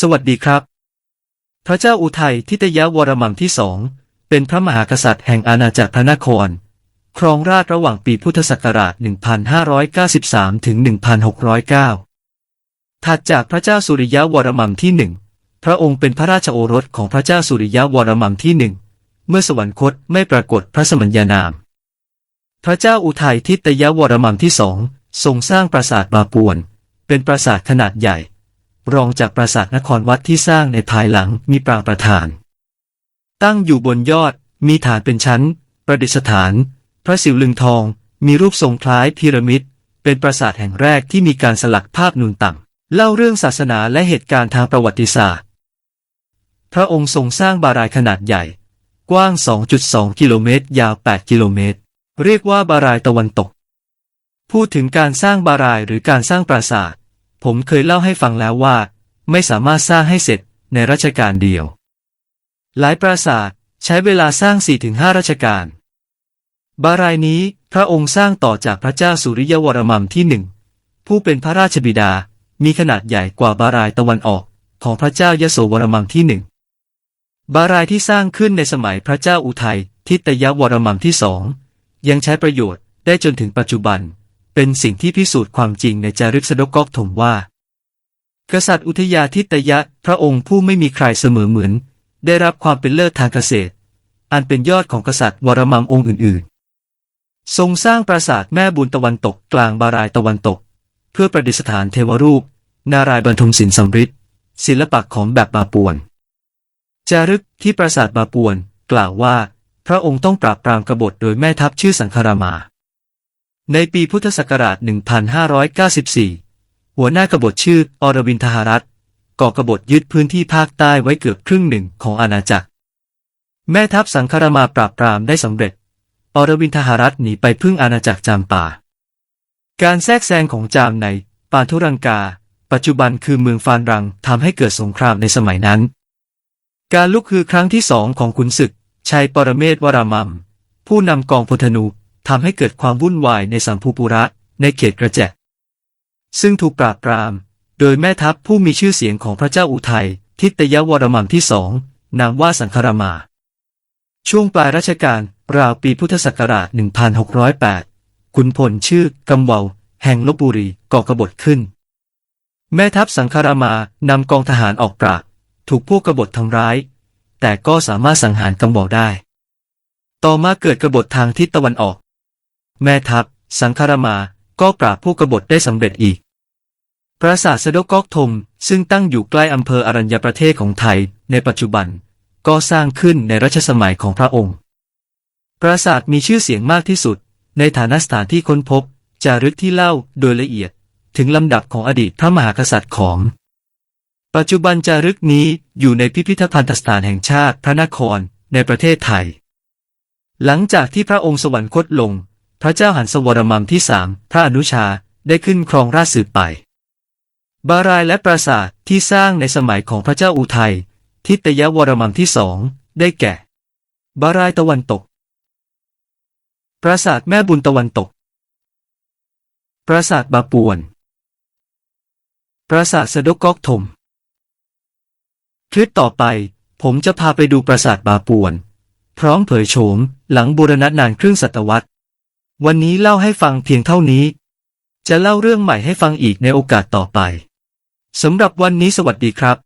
สวัสดีครับ พระเจ้าอุทัยทิตยวรมันที่สอง เป็นพระมหากษัตริย์แห่งอาณาจักรพระนคร ครองราชระหว่างปีพุทธศักราช 1593 ถึง 1609 ถัดจากพระเจ้าสุริยวรมันที่หนึ่ง พระองค์เป็นพระราชโอรสของพระเจ้าสุริยวรมันที่หนึ่ง เมื่อสวรรคตไม่ปรากฏพระสมัญญานาม พระเจ้าอุทัยทิตยวรมันที่สองทรงสร้างปราสาทบาปวน เป็นปราสาทขนาดใหญ่ รองจากปราสาทนครวัดที่สร้างในภายหลังมีปรางประธาน ตั้งอยู่บนยอดมีฐานเป็นชั้น ประดิษฐาน พระศิวลึงทอง มีรูปทรงคล้ายพีระมิด เป็นปราสาทแห่งแรกที่มีการสลักภาพนูนต่ำเล่าเรื่องศาสนาและเหตุการณ์ทางประวัติศาสตร์ พระองค์ทรงสร้างบารายขนาดใหญ่ กว้าง 2.2 กิโลเมตร ยาว 8 กิโลเมตร เรียกว่าบารายตะวันตก พูดถึงการสร้างบารายหรือการสร้างปราสาท ผมเคยเล่าให้ฟังแล้วว่า ไม่สามารถสร้างให้เสร็จในรัชกาลเดียว หลายปราสาทใช้เวลาสร้าง 4-5 รัชกาล บารายนี้พระองค์สร้างต่อจากพระเจ้าสุริยวรมันที่หนึ่งผู้เป็นพระราชบิดา มีขนาดใหญ่กว่าบารายตะวันออกของพระเจ้ายโสวรมันที่หนึ่ง บารายที่สร้างขึ้นในสมัยพระเจ้าอุทัยทิตยวรมันที่สองยังใช้ประโยชน์ได้จนถึงปัจจุบัน เป็นสิ่งที่พิสูจน์ความจริงในจารึกสดกอกถมว่า กษัตริย์อุทยาทิตยะ พระองค์ผู้ไม่มีใครเสมอเหมือน ได้รับความเป็นเลิศทางเกษตร อันเป็นยอดของกษัตริย์วรมังองค์อื่นๆ ทรงสร้างปราสาทแม่บุญตะวันตกกลางบารายตะวันตก เพื่อประดิษฐานเทวรูป นารายบรรทมศิลป์สำริดศิลปะของแบบบาปวน จารึกที่ปราสาทบาปวน กล่าวว่า พระองค์ต้องปราบปรามกบฏโดยแม่ทัพชื่อสังคารามา ในปีพุทธศักราช 1594 หัวหน้ากบฏชื่ออรวินทหรัตก่อกบฏยึดพื้นที่ภาคใต้ไว้เกือบครึ่งหนึ่งของอาณาจักร แม่ทัพสังคารมาปราบปรามได้สำเร็จ อรวินทหรัตหนีไปพึ่งอาณาจักรจามป่า การแทรกแซงของจามในปานทุรังกา ปัจจุบันคือเมืองฟานรังทำให้เกิดสงครามในสมัยนั้น การลุกคือครั้งที่สองของขุนศึกชัยปรเมศวรามัมผู้นำกองพลธนู ทำให้เกิดความวุ่นวายในสัมภูปุระในเขตกระแจซึ่งถูกปราบปราม โดยแม่ทัพผู้มีชื่อเสียงของพระเจ้าอุทัย ทิตยวรมันที่สอง นามว่าสังคารามา ช่วงปลายรัชกาลราวปีพุทธศักราช 1608 ขุนพลชื่อกำเวาแห่งลบบุรีก่อกบฏขึ้น แม่ทัพสังคารามานำกองทหารออกปราบ ถูกพวกกบฏทำร้าย แต่ก็สามารถสังหารกำเวาได้ ต่อมาเกิดกบฏทางทิศตะวันออก แม่ทัพ สังคารมาก็ปราบพวกกบฏได้สำเร็จอีก ปราสาทสะดกกอกทม ซึ่งตั้งอยู่ใกล้อำเภออรัญญประเทศของไทย ในปัจจุบัน ก็สร้างขึ้นในรัชสมัยของพระองค์ ปราสาทมีชื่อเสียงมากที่สุด ในฐานะสถานที่ค้นพบ จารึกที่เล่าโดยละเอียด ถึงลำดับของอดีตพระมหากษัตริย์ของ ปัจจุบันจารึกนี้อยู่ในพิพิธภัณฑสถานแห่งชาติพระนครในประเทศไทย หลังจากที่พระองค์สวรรคตลง พระเจ้าหันสวรมัมที่สามพระอนุชาได้ขึ้นครองราชสืบไป บารายและปราสาทที่สร้างในสมัยของพระเจ้าอุทัย ทิตยวรมันที่สองได้แก่ บารายตะวันตก ปราสาทแม่บุญตะวันตก ปราสาทบาปวน ปราสาทสะดกกอกถมคลิปต่อไปผมจะพาไปดูปราสาทบาปวน พร้อมเผยโฉมหลังบูรณะนานครึ่งศตวรรษ วันนี้เล่าให้ฟังเพียงเท่านี้ จะเล่าเรื่องใหม่ให้ฟังอีกในโอกาสต่อไป สำหรับวันนี้สวัสดีครับ